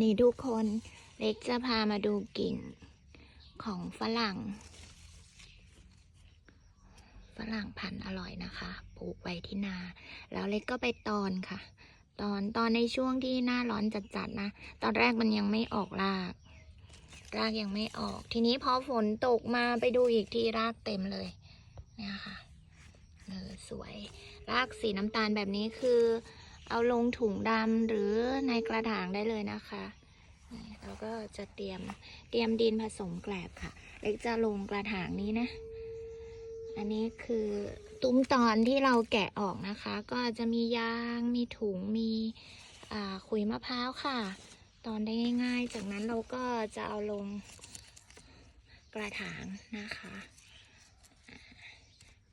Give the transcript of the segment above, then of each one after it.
นี่ทุกคนเล็กจะพามาดูกิ่งของฝรั่ง ฝรั่งพันธุ์อร่อยนะคะปลูกไว้ที่นา แล้วเล็กก็ไปตอนค่ะ ตอนตอนในช่วงที่หน้าร้อนจัดๆนะ ตอนแรกมันยังไม่ออกราก รากยังไม่ออก ทีนี้พอฝนตกมาไปดูอีกทีรากเต็มเลยเนี่ยค่ะเออสวย รากสีน้ำตาลแบบนี้คือ เอาลงถุงดำหรือในกระถางได้เลยนะคะเราก็จะเตรียมเตรียมดินผสมแกลบค่ะ เล็กจะลงกระถางนี้นะ อันนี้คือตุ้มตอนที่เราแกะออกนะคะ ก็จะมียางมีถุงมีขุยมะพร้าวค่ะ ตอนได้ง่ายๆ จากนั้นเราก็จะเอาลงกระถางนะคะ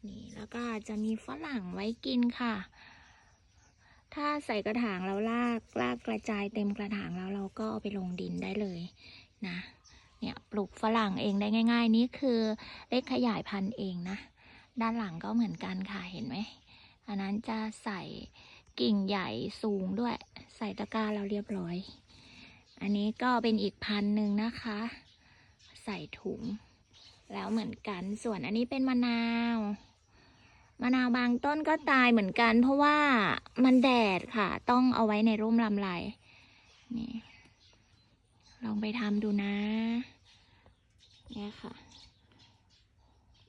นี่แล้วก็จะมีฝรั่งไว้กินค่ะ ถ้าใส่กระถางแล้วลากลากกระจายเต็มกระถางแล้วเราก็เอาไปลงดินได้เลยนะเนี่ยปลูกฝรั่งเองได้ง่าย ๆ นี่คือเล็กขยายพันธุ์เองนะ ด้านหลังก็เหมือนกันค่ะเห็นไหมอันนั้นจะใส่กิ่งใหญ่สูงด้วย ใส่ตะกร้าแล้วเรียบร้อย อันนี้ก็เป็นอีกพันธุ์หนึ่งนะคะ ใส่ถุง แล้วเหมือนกันส่วนอันนี้เป็นมะนาว มะนาวบางต้นก็ตายเหมือนกัน เพราะว่ามันแดดค่ะ ต้องเอาไว้ในร่มลำไรนี่ลองไปทำดูนะเนี่ยค่ะ